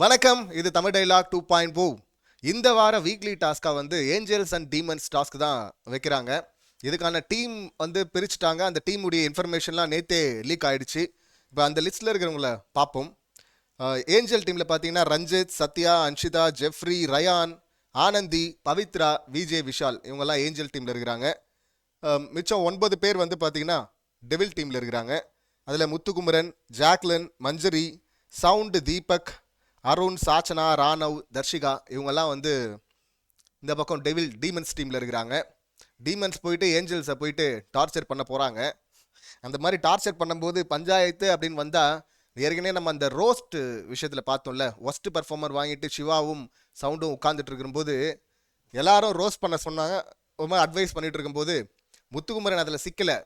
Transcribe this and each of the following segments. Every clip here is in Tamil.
வணக்கம் இது Tamil dialogue two point two இந்த வார வீக்லி டாஸ்க்காக வந்து ஏஞ்சல்ஸ் அண்ட் டீமன்ஸ் டாஸ்க் தான் வைக்கிறாங்க. இதுக்கான டீம் வந்து பிரிச்சுட்டாங்க. அந்த டீமுடைய இன்ஃபர்மேஷன்லாம் நேத்தே லீக் ஆயிடுச்சு. இப்போ அந்த லிஸ்ட்டில் இருக்கிறவங்கள பார்ப்போம். ஏஞ்சல் டீமில் பார்த்தீங்கன்னா ரஞ்சித் சத்யா அன்ஷிதா ஜெஃப்ரி ரயான் ஆனந்தி பவித்ரா விஜே விஷால் இவங்கெல்லாம் ஏஞ்சல் டீமில் இருக்கிறாங்க. மிச்சம் ஒன்பது பேர் வந்து பார்த்தீங்கன்னா டெவில் டீமில் இருக்கிறாங்க. அதில் முத்துக்குமரன் ஜாக்லன் மஞ்சரி சவுண்டு தீபக் அருண் சாச்சனா ராணவ் தர்ஷிகா இவங்கெல்லாம் வந்து இந்த பக்கம் டெவில் டீமன்ஸ் டீமில் இருக்கிறாங்க. டீமன்ஸ் போயிட்டு ஏஞ்சல்ஸை போயிட்டு டார்ச்சர் பண்ண போகிறாங்க அந்த மாதிரி டார்ச்சர் பண்ணும்போது பஞ்சாயத்து அப்படின்னு வந்தால் ஏற்கனவே நம்ம அந்த ரோஸ்ட் விஷயத்தில் பார்த்தோம்ல ஒஸ்ட் பர்ஃபார்மர் வாங்கிட்டு சிவாவும் சவுண்டும் உட்காந்துட்டு இருக்கும்போது எல்லாரும் ரோஸ்ட் பண்ண சொன்னாங்க. ரொம்ப அட்வைஸ் பண்ணிகிட்டு இருக்கும்போது முத்துக்குமரன் அதில் சிக்கலை.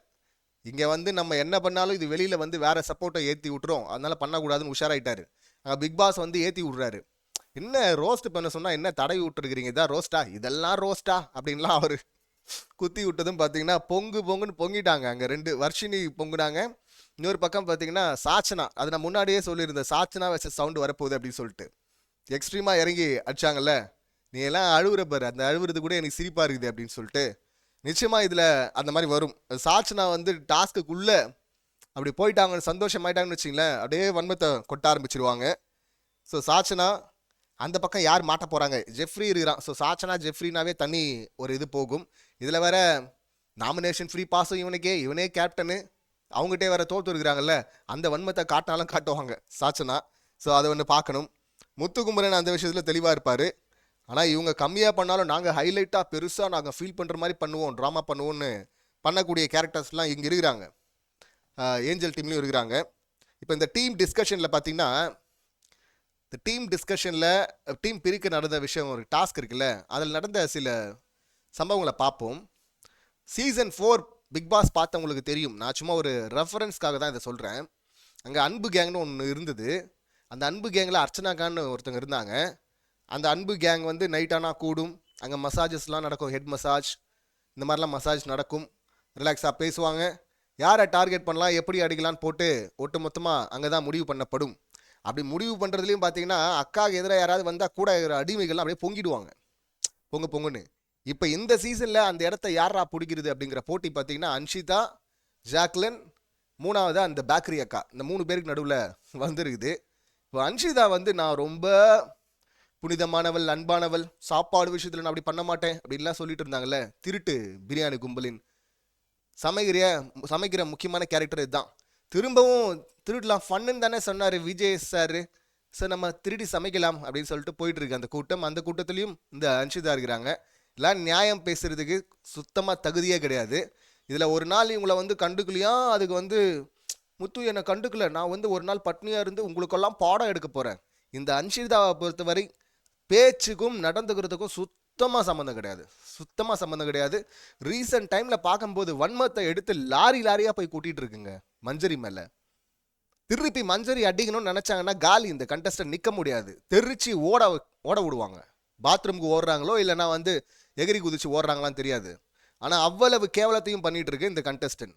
இங்கே வந்து நம்ம என்ன பண்ணாலும் இது வெளியில் வந்து வேறு சப்போர்ட்டை ஏற்றி விட்டுரும். அதனால் பண்ணக்கூடாதுன்னு உஷாராயிட்டார். அங்கே பிக் பாஸ் வந்து ஏற்றி விட்றாரு. என்ன ரோஸ்ட் பண்ண சொன்னால் என்ன தடவி விட்டுருக்கிறீங்க? இதான் ரோஸ்டா இதெல்லாம் ரோஸ்டா அப்படின்லாம் அவர் குத்தி விட்டதும் பார்த்தீங்கன்னா பொங்கு பொங்குன்னு பொங்கிட்டாங்க. அங்கே ரெண்டு வர்ஷினி பொங்குனாங்க. இன்னொரு பக்கம் பார்த்தீங்கன்னா சாச்சனா. அது நான் முன்னாடியே சொல்லியிருந்தேன். சாச்சனா வச்ச சவுண்டு வரப்போகுது அப்படின்னு சொல்லிட்டு. எக்ஸ்ட்ரீமாக இறங்கி அடிச்சாங்கல்ல. நீ எல்லாம் அழுகுற பாரு. அந்த அழுகுறது கூட எனக்கு சிரிப்பாக இருக்குது அப்படின்னு சொல்லிட்டு நிச்சயமாக இதில் அந்த மாதிரி வரும். சாச்சனா வந்து டாஸ்க்குள்ளே அப்படி போயிட்டாங்கன்னு சந்தோஷமாயிட்டாங்கன்னு வச்சிங்களேன் அப்படியே வன்மத்தை கொட்ட ஆரம்பிச்சிருவாங்க. ஸோ சாச்சனா அந்த பக்கம் யார் மாட்ட போகிறாங்க ஜெஃப்ரி இருக்கிறான். ஸோ சாச்சனா ஜெஃப்ரினாவே தனி ஒரு இது போகும். இதில் வேற நாமினேஷன் ஃப்ரீ பாஸும் இவனுக்கே இவனே கேப்டனு அவங்ககிட்டே வேற தோற்று இருக்கிறாங்கல்ல அந்த வன்மத்தை காட்டினாலும் காட்டுவாங்க சாச்சனா ஸோ அதை ஒன்று பார்க்கணும். முத்துக்குமரன் அந்த விஷயத்தில் தெளிவாக இருப்பார். ஆனால் இவங்க கம்மியாக பண்ணாலும் நாங்கள் ஹைலைட்டாக பெருசாக நாங்கள் ஃபீல் பண்ணுற மாதிரி பண்ணுவோம் ட்ராமா பண்ணுவோம்னு பண்ணக்கூடிய கேரக்டர்ஸ்லாம் இங்கே இருக்கிறாங்க. ஏஞ்சல் டீம்லையும் இருக்கிறாங்க. இப்போ இந்த டீம் டிஸ்கஷனில் பார்த்தீங்கன்னா இந்த டீம் டிஸ்கஷனில் டீம் பிரிக்க நடந்த விஷயம் ஒரு டாஸ்க் இருக்குல்ல அதில் நடந்த சில சம்பவங்களை பார்ப்போம். சீசன் ஃபோர் பிக் பாஸ் பார்த்தவங்களுக்கு தெரியும். நான் சும்மா ஒரு ரெஃபரன்ஸ்க்காக தான் இதை சொல்கிறேன் அங்கே அன்பு கேங்னு ஒன்று இருந்தது. அந்த அன்பு கேங்கில் அர்ச்சனாக்கான்னு ஒருத்தவங்க இருந்தாங்க. அந்த அன்பு கேங் வந்து நைட் ஆனால் கூடும். அங்கே மசாஜஸ்லாம் நடக்கும். ஹெட் மசாஜ் இந்த மாதிரிலாம் மசாஜ் நடக்கும். ரிலாக்ஸாக பேசுவாங்க. யாரை டார்கெட் பண்ணலாம் எப்படி அடிக்கலாம்னு போட்டு ஒட்டு மொத்தமாக அங்கே தான் முடிவு பண்ணப்படும். அப்படி முடிவு பண்ணுறதுலையும் பார்த்தீங்கன்னா அக்காவுக்கு எதிராக யாராவது வந்தால் கூட அடிமைகள்லாம் அப்படியே பொங்கிடுவாங்க. பொங்க பொங்குன்னு. இப்போ இந்த சீசனில் அந்த இடத்த யாரா பிடிக்கிறது அப்படிங்கிற போட்டி பார்த்தீங்கன்னா அன்ஷிதா ஜாக்லின் மூணாவது அந்த பேக்கரி அக்கா. இந்த மூணு பேருக்கு நடுவில் வந்துருக்குது. இப்போ அன்ஷிதா வந்து நான் ரொம்ப புனிதமானவள் அன்பானவள் சாப்பாடு விஷயத்தில் நான் அப்படி பண்ண மாட்டேன் அப்படின்லாம் சொல்லிட்டு இருந்தாங்கல்ல? திருட்டு பிரியாணி கும்பலின் சமைக்கிற சமைக்கிற முக்கியமான கேரக்டர் இதுதான். திரும்பவும் திருடலாம் ஃபன்னுன்னு தானே சொன்னார் விஜய் சார் சார் நம்ம திருடி சமைக்கலாம் அப்படின்னு சொல்லிட்டு போயிட்டு இருக்கு அந்த கூட்டம். அந்த கூட்டத்துலேயும் இந்த அன்ஷிதா இருக்கிறாங்க. எல்லாம் நியாயம் பேசுறதுக்கு சுத்தமாக தகுதியே கிடையாது. இதில் ஒரு நாள் இவங்களை வந்து கண்டுக்கலையா? அதுக்கு வந்து முத்து என்னை கண்டுக்கல. நான் வந்து ஒரு நாள் பட்னியாக இருந்து உங்களுக்கெல்லாம் பாடம் எடுக்க போகிறேன் இந்த அன்ஷிதாவை பொறுத்தவரை பேச்சுக்கும் நடந்துக்கிறதுக்கும் சுத்தமாக சம்மந்தம் கிடையாது. சுத்தமாக சம்மந்தம் கிடையாது. ரீசன்ட் டைமில் பார்க்கும்போது வன்மத்தை எடுத்து லாரி லாரியாக போய் கூட்டிகிட்டு இருக்குங்க மஞ்சரி மேலே. திருப்பி மஞ்சரி அடிக்கணும்னு நினச்சாங்கன்னா காலி இந்த கண்டஸ்டன் நிற்க முடியாது. தெரிச்சு ஓட ஓட விடுவாங்க. பாத்ரூமுக்கு ஓடுறாங்களோ இல்லைனா வந்து எகிரி குதிச்சு ஓடுறாங்களான்னு தெரியாது. ஆனால் அவ்வளவு கேவலத்தையும் பண்ணிகிட்டு இருக்கு இந்த கண்டஸ்டன்ட்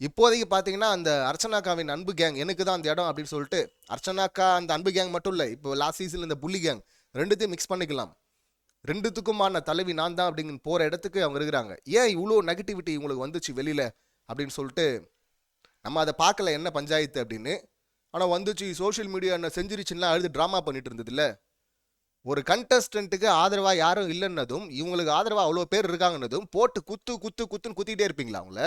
இப்போதைக்கு பார்த்தீங்கன்னா அந்த அர்ச்சனாக்காவின் அன்பு கேங் எனக்கு தான் அந்த இடம் அப்படின்னு சொல்லிட்டு அர்ச்சனாக்கா அந்த அன்பு கேங் மட்டும் இல்லை. இப்போ லாஸ்ட் சீசனில் இந்த புள்ளி கேங் ரெண்டுத்தையும் மிக்ஸ் பண்ணிக்கலாம். ரெண்டுத்துக்குமான தலைவி நான் தான் அப்படிங்கிற போகிற இடத்துக்கு அவங்க இருக்கிறாங்க. ஏன் இவ்வளோ நெகட்டிவிட்டி உங்களுக்கு வந்துச்சு வெளியில் அப்படின்னு சொல்லிட்டு நம்ம அதை பார்க்கல என்ன பஞ்சாயத்து அப்படின்னு. ஆனால் வந்துச்சு சோஷியல் மீடியா என்ன செஞ்சிருச்சுன்னா அழுது ட்ராமா பண்ணிட்டு இருந்ததுல்ல. ஒரு கண்டஸ்டண்ட்டுக்கு ஆதரவாக யாரும் இல்லைன்னதும் இவங்களுக்கு ஆதரவாக அவ்வளோ பேர் இருக்காங்கன்னதும் போட்டு குத்து குத்து குத்துன்னு குத்திக்கிட்டே இருப்பீங்களா அவங்கள?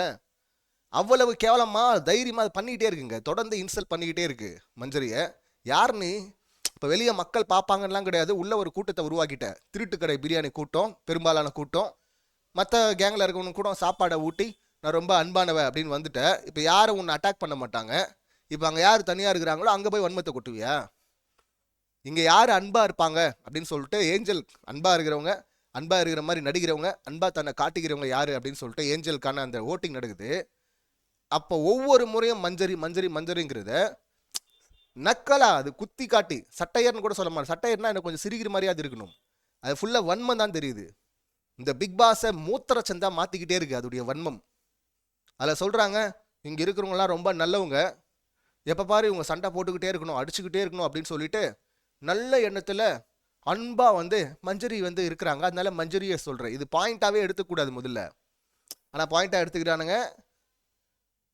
அவ்வளவு கேவலமாக தைரியமாக பண்ணிக்கிட்டே இருக்குங்க. தொடர்ந்து இன்சல்ட் பண்ணிக்கிட்டே இருக்கு மஞ்சரியை. யாருன்னு இப்போ வெளியே மக்கள் பார்ப்பாங்கலாம் கிடையாது. உள்ள ஒரு கூட்டத்தை உருவாக்கிட்டேன் திருட்டு கடை பிரியாணி கூட்டம் பெரும்பாலான கூட்டம். மற்ற கேங்கில் இருக்கவனுக்கு கூட சாப்பாடை ஊட்டி நான் ரொம்ப அன்பானவை அப்படின்னு வந்துட்டேன் இப்போ யாரும் உன்னை அட்டாக் பண்ண மாட்டாங்க? இப்போ அங்கே யார் தனியாக இருக்கிறாங்களோ அங்கே போய் வன்மத்தை கொட்டுவியா? இங்கே யார் அன்பாக இருப்பாங்க? அப்படின்னு சொல்லிட்டு ஏஞ்சல் அன்பாக இருக்கிறவங்க அன்பாக இருக்கிற மாதிரி நடிக்கிறவங்க அன்பாக தன்னை காட்டிக்கிறவங்க யார்? அப்படின்னு சொல்லிட்டு ஏஞ்சலுக்கான அந்த ஓட்டிங் நடக்குது. அப்போ ஒவ்வொரு முறையும் மஞ்சரி மஞ்சரி மஞ்சரிங்கிறத நக்கலா அது குத்தி காட்டி. சட்டையர்னு கூட சொல்ல மாட்டேன். சட்டையர்னா எனக்கு கொஞ்சம் சிரிக்கிற மாதிரியாவது இருக்கணும். அது ஃபுல்லாக வன்மம் தான் தெரியுது. இந்த பிக் பாஸை மூத்திரச்சந்தா மாற்றிக்கிட்டே இருக்கு அதோடைய வன்மம். அதில் சொல்கிறாங்க இங்கே இருக்கிறவங்களாம் ரொம்ப நல்லவங்க. எப்போ பாரு இவங்க சண்டை போட்டுக்கிட்டே இருக்கணும் அடிச்சுக்கிட்டே இருக்கணும் அப்படின்னு சொல்லிட்டு நல்ல எண்ணத்தில் அன்பாக வந்து மஞ்சரி வந்து இருக்கிறாங்க. அதனால மஞ்சரியை சொல்கிறேன் இது பாயிண்ட்டாகவே எடுத்துக்கூடாது முதல்ல. ஆனால் பாயிண்ட்டாக எடுத்துக்கிறானுங்க.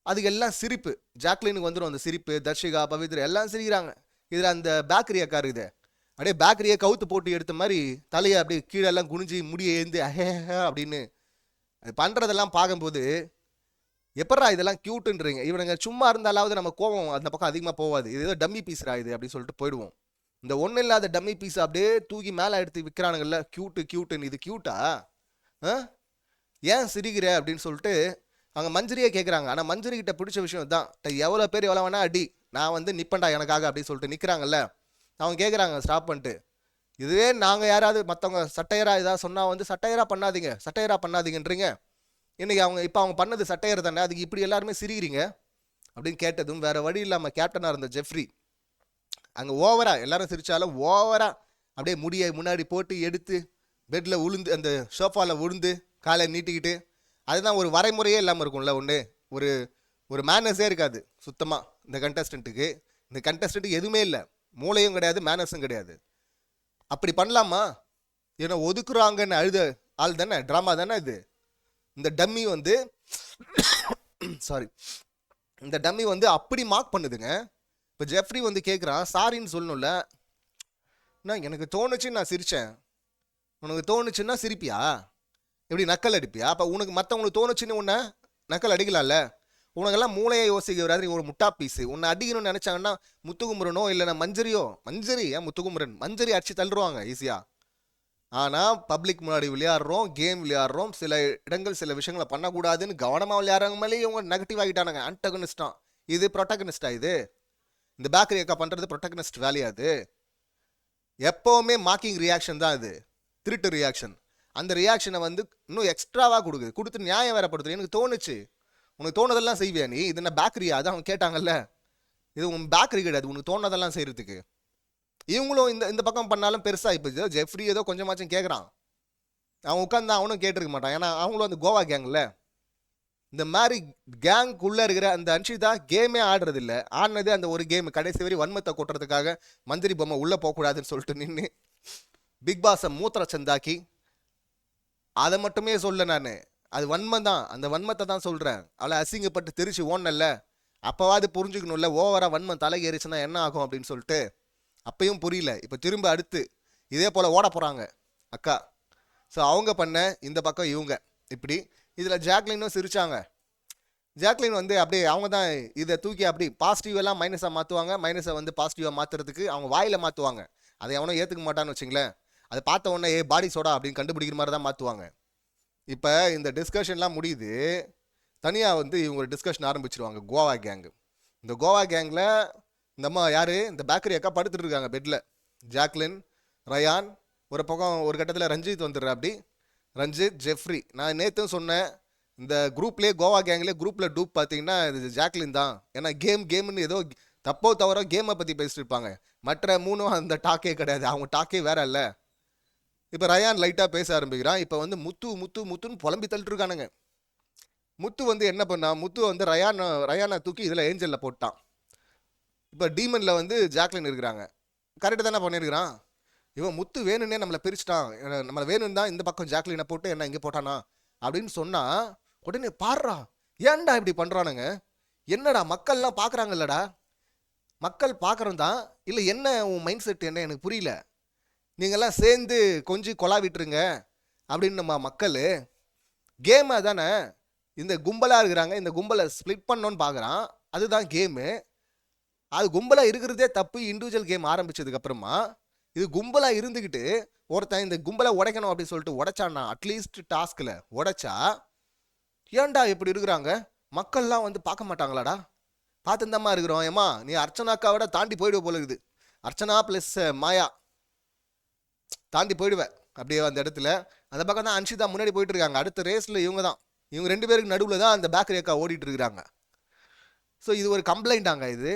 அதுக்கு எல்லாம் சிரிப்பு. ஜாக்லினுக்கு வந்துடும் அந்த சிரிப்பு தர்ஷிகா பவித்ரா எல்லாம் சிரிக்கிறாங்க. இதில் அந்த பேக்கரி அக்கா இருக்குது அப்படியே பேக்கரியை கவுத்து போட்டு எடுத்த மாதிரி தலையை அப்படியே கீழே எல்லாம் குனிஞ்சு முடியை ஏந்து அஹே அப்படின்னு அது பண்ணுறதெல்லாம் பார்க்கும்போது எப்பட்றா இதெல்லாம் க்யூட்டுன்றீங்க இவனுங்க சும்மா இருந்தாலாவது நம்ம கோவம் அந்த பக்கம் அதிகமாக போகாது இது ஏதோ டம்மி பீஸ்ரா இது அப்படின்னு சொல்லிட்டு போயிடுவோம். இந்த ஒன்றும் இல்லாத டம்மி பீஸ் அப்படியே தூக்கி மேலே எடுத்து விற்கிறானுங்கள்ல க்யூட்டு க்யூட்டுன்னு இது க்யூட்டா ஆ? ஏன் சிரிக்கிற? அப்படின்னு சொல்லிட்டு அவங்க மஞ்சரியே கேட்குறாங்க ஆனால் மஞ்சரி கிட்ட பிடிச்ச விஷயம் தான் எவ்வளோ பேர் எவ்வளோ வேணா அடி நான் வந்து நிப்பண்டா எனக்காக அப்படின்னு சொல்லிட்டு நிற்கிறாங்கல்ல அவங்க கேட்குறாங்க ஸ்டாப் பண்ணிட்டு. இதுவே நாங்கள் யாராவது மற்றவங்க சட்டையரா ஏதாவது சொன்னால் வந்து சட்டையரா பண்ணாதீங்க சட்டையரா பண்ணாதீங்கன்றீங்க. இன்றைக்கி அவங்க இப்போ அவங்க பண்ணது சட்டையர் தானே அதுக்கு இப்படி எல்லாருமே சிரிக்கிறீங்க? அப்படின்னு கேட்டதும் வேறு வழி இல்லாமல் கேப்டனாக இருந்த ஜெஃப்ரி அங்கே ஓவரா எல்லாரும் சிரித்தாலும் ஓவரா அப்படியே முடியை முன்னாடி போட்டு எடுத்து பெட்டில் உளுந்து அந்த சோஃபாவில் உளுந்து காலை நீட்டிக்கிட்டு அதுதான் ஒரு வரைமுறையே இல்லாமல் இருக்கும்ல ஒன்று ஒரு ஒரு மேனஸே இருக்காது சுத்தமாக இந்த கண்டஸ்டண்ட்டுக்கு இந்த கண்டஸ்டண்ட்டுக்கு எதுவுமே இல்லை. மூளையும் கிடையாது மேனஸும் கிடையாது. அப்படி பண்ணலாமா? ஏன்னா ஒதுக்குறாங்கன்னு அழுத ஆள் தானே ட்ராமா தானே இது. இந்த டம்மி வந்து சாரி இந்த டம்மி வந்து அப்படி மார்க் பண்ணுதுங்க. இப்போ ஜெஃப்ரி வந்து கேட்குறான் சாரின்னு சொல்லணும்ல. நான் எனக்கு தோணுச்சு நான் சிரித்தேன் உனக்கு தோணுச்சுன்னா சிரிப்பியா? எப்படி நக்கல் அடிப்பியா? அப்போ உனக்கு மற்றவங்களுக்கு தோணுச்சுன்னு உன்னை நக்கல் அடிக்கலாம்ல? உனக்கெல்லாம் மூளையை யோசிக்கிறாரு நீ ஒரு முட்டா பீஸு உன்னை அடிக்கணும்னு நினச்சாங்கன்னா முத்துகுமரனோ இல்லைன்னா மஞ்சரியோ மஞ்சரி ஏன் முத்துகுமரன் மஞ்சரி அடிச்சு தள்ளுருவாங்க ஈஸியாக ஆனால் பப்ளிக் முன்னாடி விளையாடுறோம் கேம் விளையாடுறோம் சில இடங்கள் சில விஷயங்களை பண்ணக்கூடாதுன்னு கவனமாக விளையாடுறவங்க மேலே இவங்க நெகட்டிவ் ஆகிட்டானுங்க. அன்டகனிஸ்டாக இது ப்ரொட்டகனிஸ்டா இது? இந்த பேக்கரி அக்கா பண்ணுறது ப்ரொட்டகனிஸ்ட் வேலையா அது? எப்போவுமே மாக்கிங் ரியாக்ஷன் தான் இது. திருட்டு ரியாக்ஷன் அந்த ரியாக்ஷனை வந்து இன்னும் எக்ஸ்ட்ராவாக கொடுக்குது. கொடுத்து நியாயம் வேறப்படுத்துது எனக்கு தோணுச்சு. உனக்கு தோணுதெல்லாம் செய்வியா நீ? இது என்ன பேக்கரியா அது அவங்க கேட்டாங்கல்ல. இது உன் பேக்கரி கிடையாது உனக்கு தோணுதெல்லாம் செய்கிறதுக்கு இவங்களும் இந்த இந்த பக்கம் பண்ணாலும் பெருசாக இப்போ ஏதோ ஜெஃப்ரி ஏதோ கொஞ்சமாச்சும் கேட்குறான் அவன் உட்காந்து அவனும் கேட்டிருக்க மாட்டான். ஏன்னா அவங்களும் அந்த கோவா கேங்கில் இந்த மாதிரி கேங்குள்ளே இருக்கிற அந்த அன்ஷிதா கேமே ஆடுறதில்ல. ஆடினது அந்த ஒரு கேம் கடைசி வரை வன்மத்தை கொட்டுறதுக்காக மந்திரி பொம்மை உள்ளே போகக்கூடாதுன்னு சொல்லிட்டு நின்று பிக் பாஸை மூத்திர சந்தாக்கி அதை மட்டுமே சொல்ல நான். அது வன்மம் தான். அந்த வன்மத்தை தான் சொல்கிறேன் அவளை அசிங்கப்பட்டு தெரிச்சு ஓடனல்ல அப்போவாது புரிஞ்சுக்கணும்ல ஓவராக வன்மம் தலை ஏறிச்சுன்னா என்ன ஆகும் அப்படின்னு சொல்லிட்டு. அப்பையும் புரியல. இப்போ திரும்ப அடுத்து இதே போல் ஓட போகிறாங்க அக்கா. ஸோ அவங்க பண்ண இந்த பக்கம் இவங்க. இப்படி. இதில் ஜாக்லினும் சிரிச்சாங்க. ஜாக்லின் வந்து அப்படியே அவங்க தான் இதை தூக்கி அப்படி பாசிட்டிவெல்லாம் மைனஸாக மாற்றுவாங்க மைனஸை வந்து பாசிட்டிவாக மாற்றுறதுக்கு அவங்க வாயில் மாற்றுவாங்க அதை எவனும் ஏற்றுக்க மாட்டான்னு வச்சுங்களேன். அதை பார்த்த உடனே ஏ பாடி சோடா அப்படின்னு கண்டுபிடிக்கிற மாதிரி தான் மாற்றுவாங்க இப்போ இந்த டிஸ்கஷன்லாம் முடியுது தனியாக வந்து இவங்க ஒரு டிஸ்கஷன் ஆரம்பிச்சிருவாங்க கோவா கேங்கு இந்த கோவா கேங்கில் இந்த அம்மா யார்? இந்த பேக்கரி அக்கா படுத்துட்டு இருக்காங்க பெட்டில் ஜாக்லின் ரயான் ஒரு பக்கம் ஒரு கட்டத்தில் ரஞ்சித் வந்துடுற அப்படி. ரஞ்சித் ஜெஃப்ரி. நான் நேற்றும் சொன்னேன் இந்த குரூப்லேயே கோவா கேங்லேயே குரூப்பில் டூப் பார்த்தீங்கன்னா இது ஜாக்லின் தான். ஏன்னா கேம் கேம்னு ஏதோ தப்போ தவறோ கேமை பற்றி பேசிட்டு இருப்பாங்க. மற்ற மூணும் அந்த டாக்கே கிடையாது. அவங்க டாக்கே வேற இல்லை. இப்போ ரயான் லைட்டாக பேச ஆரம்பிக்கிறான். இப்போ வந்து முத்து முத்து முத்துன்னு புலம்பி தள்ளிட்டுருக்கானுங்க. முத்து வந்து என்ன பண்ணா முத்து வந்து ரயான் ரயானை தூக்கி இதில் ஏஞ்சலில் போட்டான். இப்போ டீமனில் வந்து ஜாக்லின் இருக்கிறாங்க. கரெக்டு தானே பண்ணியிருக்கிறான் இவன் முத்து வேணும்னே நம்மளை பிரிச்சிட்டான். நம்மளை வேணும் தான் இந்த பக்கம் ஜாக்லினை போட்டு என்ன இங்கே போட்டானா? அப்படின்னு சொன்னால் உடனே பாடுறா ஏன்டா இப்படி பண்ணுறானுங்க என்னடா மக்கள்லாம் பார்க்குறாங்கல்லடா மக்கள் பார்க்குறோம் தான் இல்லை என்ன உன் மைண்ட் செட் என்ன? எனக்கு புரியல. நீங்கள்லாம் சேர்ந்து கொஞ்சம் கொலாவிட்டுருங்க அப்படின்னு நம்ம மக்கள். கேமை தானே இந்த கும்பலாக இருக்கிறாங்க இந்த கும்பலை ஸ்ப்ளிட் பண்ணோன்னு பார்க்குறான் அதுதான் கேமு. அது கும்பலாக இருக்கிறதே தப்பு இண்டிவிஜுவல் கேம் ஆரம்பித்ததுக்கப்புறமா இது கும்பலாக இருந்துக்கிட்டு ஒருத்தன் இந்த கும்பலை உடைக்கணும் அப்படின்னு சொல்லிட்டு உடைச்சான்னா அட்லீஸ்ட் டாஸ்கில் உடைச்சா ஏன்டா இப்படி இருக்கிறாங்க? மக்கள்லாம் வந்து பார்க்க மாட்டாங்களாடா? பார்த்துருந்தம்மா இருக்கிறோம். ஏம்மா நீ அர்ச்சனாக்காவோட தாண்டி போயிடுவ போல இருக்குது. அர்ச்சனா ப்ளஸ் மாயா. தாண்டி போயிடுவேன். அப்படியே அந்த இடத்துல. அந்த பக்கம் தான் அன்ஷிதா முன்னாடி போயிட்டு இருக்காங்க அடுத்த ரேஸில் இவங்க தான். இவங்க ரெண்டு பேருக்கு நடுவில் தான் அந்த பேக்கரி அக்கா ஓடிட்டு இருக்கிறாங்க ஸோ இது ஒரு கம்ப்ளைண்டாங்க இது.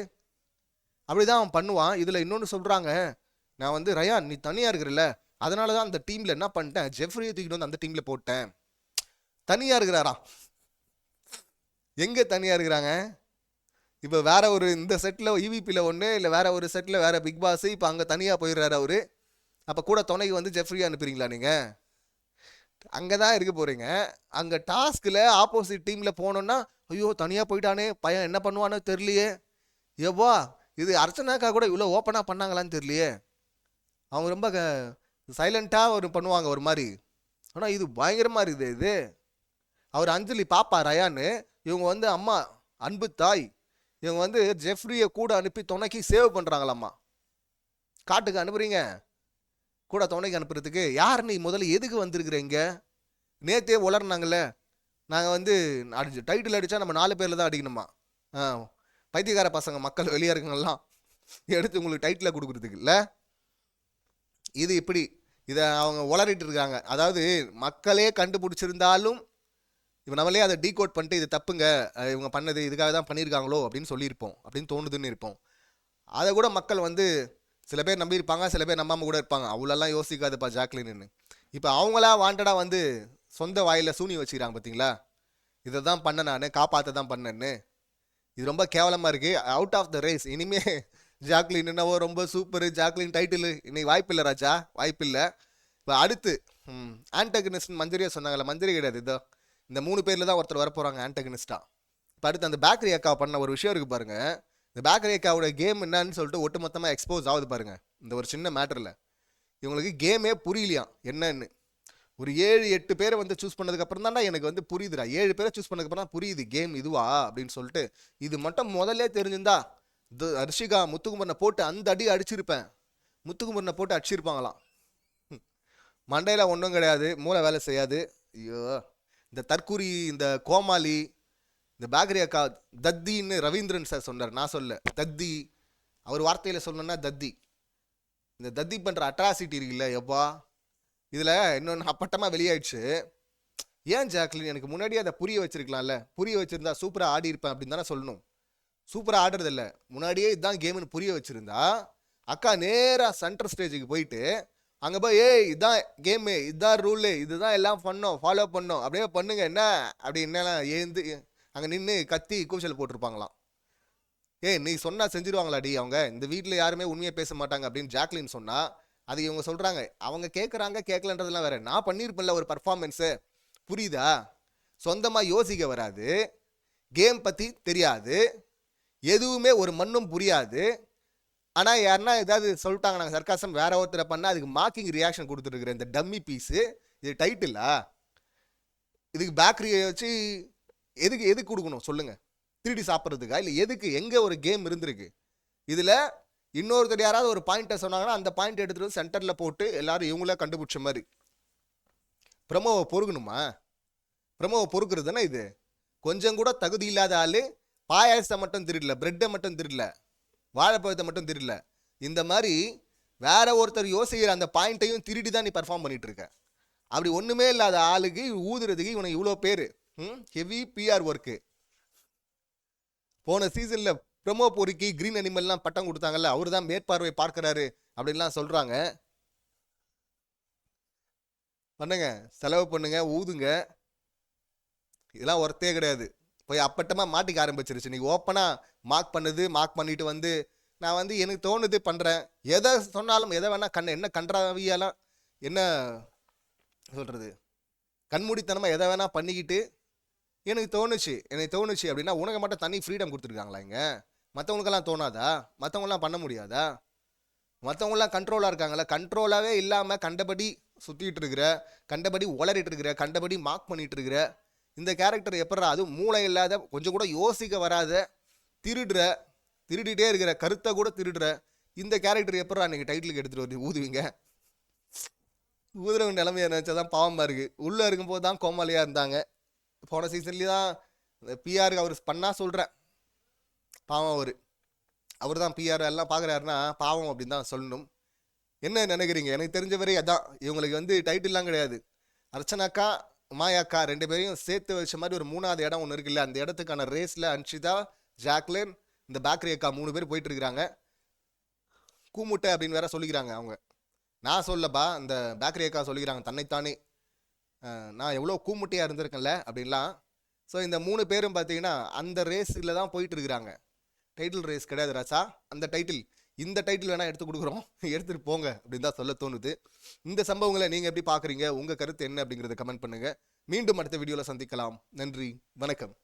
அப்படி தான் அவன் பண்ணுவான். இதில் இன்னொன்று சொல்கிறாங்க நான் வந்து ரயான் நீ தனியாக இருக்கிறல்ல அதனால தான் அந்த டீமில் என்ன பண்ணிட்டேன்? ஜெஃப்ரியை தூக்கிட்டு வந்து அந்த டீமில் போட்டேன். தனியாக இருக்கிறாராம் எங்கே தனியாக இருக்கிறாங்க? இப்போ வேற ஒரு இந்த செட்டில் ஈவிபியில் ஒன்று இல்லை வேற ஒரு செட்டில் வேற பிக் பாஸ் இப்போ அங்கே தனியாக போயிடுறாரு அவர். அப்போ கூட துணைக்கு வந்து ஜெஃப்ரி அனுப்புறீங்களா நீங்கள் அங்கே தான் இருக்க போகிறீங்க அங்கே டாஸ்கில் ஆப்போசிட் டீமில் போனோன்னா ஐயோ தனியாக போயிட்டானே பையன் என்ன பண்ணுவானோ தெரியலையே. எவ்வா இது அர்ச்சனாக்கா கூட இவ்வளோ ஓப்பனாக பண்ணாங்களான்னு தெரியலையே. அவங்க ரொம்ப சைலண்ட்டாக ஒரு பண்ணுவாங்க ஒரு மாதிரி. ஆனால் இது பயங்கரமாக இருக்குது இது அவர் அஞ்சலி பாப்பா ரயான்னு இவங்க வந்து அம்மா அன்பு தாய். இவங்க வந்து ஜெஃப்ரியை கூட அனுப்பி துணைக்கு சேவ் பண்ணுறாங்களாம்மா காட்டுக்கு அனுப்புறீங்க. கூட துணைக்கு அனுப்புறதுக்கு யார் நீ முதல்ல எதுக்கு வந்திருக்கிறீங்க நேற்றே நேத்தே உளர்னாங்கல்ல நாங்கள் வந்து அடிச்சு டைட்டில் அடித்தா நம்ம நாலு பேரில் தான் அடிக்கணுமா? ஆ பைத்தியக்கார பசங்க மக்கள் வெளியே இருக்கங்கெல்லாம் எடுத்து உங்களுக்கு டைட்டில் கொடுக்குறதுக்கு இல்லை? இது இப்படி இதை அவங்க உளறிட்டு இருக்காங்க. அதாவது மக்களே கண்டுபிடிச்சிருந்தாலும் இப்போ நம்மளே அதை டீகோட் பண்ணிட்டு இது தப்புங்க இவங்க பண்ணது இதுக்காக தான் பண்ணியிருக்காங்களோ அப்படின்னு சொல்லியிருப்போம் அப்படின்னு தோணுதுன்னு இருப்போம். அதை கூட மக்கள் வந்து சில பேர் நம்பியிருப்பாங்க சில பேர் நம்பாமல் கூட இருப்பாங்க. அவ்வளோலாம் யோசிக்காதுப்பா ஜாக்லின்னு. இப்போ அவங்களா வாண்டடாக வந்து சொந்த வாயில் சூனி வச்சுக்கிறாங்க பார்த்தீங்களா இதை தான் பண்ண நான் காப்பாற்ற தான் பண்ணேன்னு. இது ரொம்ப கேவலமாக இருக்குது அவுட் ஆஃப் த ரேஸ் இனிமே ஜாக்லின் என்னவோ ரொம்ப சூப்பர் ஜாக்லின் டைட்டில் இன்னைக்கு வாய்ப்பில்லை ராஜா. வாய்ப்பில்லை. இப்போ அடுத்து ஆன்டகனிஸ்ட் மஞ்சரியா சொன்னாங்கல்ல மஞ்சரி கிடையாது இதோ. இந்த மூணு பேரில் தான் ஒருத்தர் வரப்போகிறாங்க ஆன்டகனிஸ்டாக இப்போ அடுத்து அந்த பேக்கரி அக்கா பண்ண ஒரு விஷயம் இருக்குது பாருங்கள் இந்த பேக்கரிக்காவோடய கேம் என்னன்னு சொல்லிட்டு ஒட்டுமொத்தமாக எக்ஸ்போஸ் ஆகுது பாருங்கள் இந்த ஒரு சின்ன மேட்டரில் இவங்களுக்கு கேமே புரியலையாம் என்னன்னு. ஒரு ஏழு எட்டு பேரை வந்து சூஸ் பண்ணதுக்கப்புறம் தான்டா எனக்கு வந்து புரியுதுடா. ஏழு பேரை சூஸ் பண்ணதுக்கப்புறம் தான் புரியுது கேம் இதுவா? அப்படின்னு சொல்லிட்டு இது மட்டும் முதல்ல தெரிஞ்சிருந்தா இது ஹர்ஷிகா முத்துக்குமரனை போட்டு அந்த அடி அடிச்சிருப்பேன். முத்துக்குமரனை போட்டு அடிச்சிருப்பாங்களாம். ம். ஒன்றும் கிடையாது மூளை வேலை செய்யாது. ஐயோ. இந்த தற்கூரி இந்த கோமாளி இந்த பேக்கரி அக்கா தத்தின்னு ரவீந்திரன் சார் சொன்னார். நான் சொல்ல தத்தி அவர் வார்த்தையில் சொல்லணும்னா தத்தி. இந்த தத்தி பண்ணுற அட்ராசிட்டி இருக்குல்ல எப்பா? இதில் இன்னொன்று அப்பட்டமாக வெளியாயிடுச்சு. ஏன் ஜாக்லின் எனக்கு முன்னாடியே அதை புரிய வச்சிருக்கலாம்ல? புரிய வச்சுருந்தா சூப்பராக ஆடி இருப்பேன் அப்படின்னு தானே சொல்லணும். சூப்பராக ஆடுறதில்ல. முன்னாடியே இதுதான் கேம்னு புரிய வச்சுருந்தா அக்கா நேராக சென்டர் ஸ்டேஜுக்கு போயிட்டு அங்கே போய் ஏய் இதான் கேமு இதுதான் ரூலு இதுதான் எல்லாம் பண்ணோம் ஃபாலோ பண்ணோம் அப்படியே பண்ணுங்க என்ன? அப்படி என்னெல்லாம் ஏந்து அங்கே நின்று கத்தி கூச்சல் போட்டிருப்பாங்களாம். ஏய் நீ சொன்னால் செஞ்சிருவாங்களாடி அவங்க? இந்த வீட்டில் யாருமே உண்மையை பேச மாட்டாங்க அப்படின்னு ஜாக்லின் சொன்னால் அது இவங்க சொல்கிறாங்க அவங்க கேட்குறாங்க கேட்கலன்றதுலாம் வேறு. நான் பண்ணியிருப்பேன்ல ஒரு பர்ஃபார்மென்ஸு புரியுதா? சொந்தமாக யோசிக்க வராது. கேம் பற்றி தெரியாது. எதுவுமே ஒரு மண்ணும் புரியாது. ஆனால் யாருன்னா ஏதாவது சொல்லிட்டாங்க நாங்கள் சர்க்காசம் வேற ஒருத்தரை பண்ணால் அதுக்கு மார்க்கிங் ரியாக்ஷன் கொடுத்துருக்குற இந்த டம்மி பீஸு இது டைட்டிலா இதுக்கு பேக்கரியை வச்சு எதுக்கு எதுக்கு கொடுக்கணும்? சொல்லுங்கள் திருடி சாப்பிட்றதுக்கா? இல்லை எதுக்கு? எங்கே ஒரு கேம் இருந்திருக்கு? இதில் இன்னொருத்தர் யாராவது ஒரு பாயிண்ட்டை சொன்னாங்கன்னா அந்த பாயிண்ட் எடுத்துகிட்டு வந்து சென்டரில் போட்டு எல்லாரும் இவங்களே கண்டுபிடிச்ச மாதிரி. பிரமோவை பொறுக்கணுமா? பிரமோவை பொறுக்கிறது தானே இது? கொஞ்சம் கூட தகுதி இல்லாத ஆள் பாயாசத்தை மட்டும் திருடல பிரெட்டை மட்டும் திருடல வாழைப்பழத்தை மட்டும் திருடல. இந்த மாதிரி வேற ஒருத்தர் யோசிக்கிற அந்த பாயிண்ட்டையும் திருடி தான் நீ பர்ஃபார்ம் பண்ணிட்டு இருக்க. அப்படி ஒன்றுமே இல்லாத ஆளுக்கு ஊதுறதுக்கு இவனுக்கு இவ்வளோ பேர். ஹெவி பிஆர் ஒர்க்கு போன சீசனில் ப்ரமோ பொறுக்கி கிரீன் அனிமல்லாம் பட்டம் கொடுத்தாங்கல்ல அவர் தான் மேற்பார்வை பார்க்குறாரு அப்படின்லாம் சொல்கிறாங்க பண்ணுங்க செலவு பண்ணுங்க ஊதுங்க. இதெல்லாம் ஒர்த்தே கிடையாது. போய் அப்பட்டமாக மாட்டிக்க ஆரம்பிச்சிருச்சு. நீ ஓப்பனாக மார்க் பண்ணுது மார்க் பண்ணிட்டு வந்து நான் வந்து எனக்கு தோணுது பண்ணுறேன் எதை சொன்னாலும் எதை வேணால் கண் என்ன கன்றாவியெல்லாம் என்ன சொல்கிறது கண்மூடித்தனமாக எதை வேணால் பண்ணிக்கிட்டு எனக்கு தோணுச்சு எனக்கு தோணுச்சு அப்படின்னா உனக்கு மட்டும் தனி ஃப்ரீடம் கொடுத்துருக்காங்களா இங்க? மற்றவங்களுக்கெல்லாம் தோணாதா? மற்றவங்களாம் பண்ண முடியாதா? மற்றவங்களாம் கண்ட்ரோலாக இருக்காங்களா கண்ட்ரோலாகவே இல்லாமல் கண்டபடி சுற்றிட்டு இருக்கிற கண்டபடி உளறிட்டு இருக்கிற கண்டபடி மார்க் பண்ணிட்டு இருக்கிற இந்த கேரக்டர் எப்படா அதுவும் மூளை இல்லாத கொஞ்சம் கூட யோசிக்க வராத திருடுற திருடிட்டே இருக்கிற கருத்தை கூட திருடுற இந்த கேரக்டர் எப்படா நீங்கள் டைட்டிலுக்கு எடுத்துகிட்டு வந்து ஊதுவீங்க. ஊதுறவங்க நிலைமையை நினச்சா தான் பாவமாக இருக்குது உள்ளே இருக்கும்போது தான் கோமாளியாக இருந்தாங்க. போன சீசன்லேயே தான் பிஆர் அவர் பண்ணால் சொல்கிறேன் பாவம் அவர். அவர் தான் பிஆர் எல்லாம் பார்க்குறாருன்னா பாவம் அப்படின்னு தான் சொல்லணும். என்ன நினைக்கிறீங்க? எனக்கு தெரிஞ்ச வரை அதான். இவங்களுக்கு வந்து டைட்டில்லாம் கிடையாது. அர்ச்சனாக்கா மாயாக்கா ரெண்டு பேரையும் சேர்த்து வச்ச மாதிரி ஒரு மூணாவது இடம் ஒன்று இருக்குல்ல அந்த இடத்துக்கான ரேஸில் அன்ஷிதா ஜாக்லின் இந்த பேக்கரி அக்கா மூணு பேர் போயிட்டு இருக்கிறாங்க. கூமுட்டை அப்படின்னு வேற சொல்லிக்கிறாங்க அவங்க. நான் சொல்லப்பா இந்த பேக்கரி அக்கா சொல்லிக்கிறாங்க தன்னைத்தானே. நான் எவ்வளோ கூமுட்டையாக இருந்திருக்கேன்ல அப்படின்லாம். ஸோ இந்த மூணு பேரும் பார்த்தீங்கன்னா அந்த ரேஸில் தான் போயிட்டு இருக்கிறாங்க. டைட்டில் ரேஸ் கிடையாது ராசா அந்த டைட்டில் இந்த டைட்டில் வேணால் எடுத்து கொடுக்குறோம். எடுத்துகிட்டு போங்க அப்படின்னு தான் சொல்ல தோணுது. இந்த சம்பவங்களை நீங்கள் எப்படி பார்க்குறீங்க உங்கள் கருத்து என்ன அப்படிங்கிறத கமெண்ட் பண்ணுங்கள் மீண்டும் அடுத்த வீடியோவில் சந்திக்கலாம். நன்றி. வணக்கம்.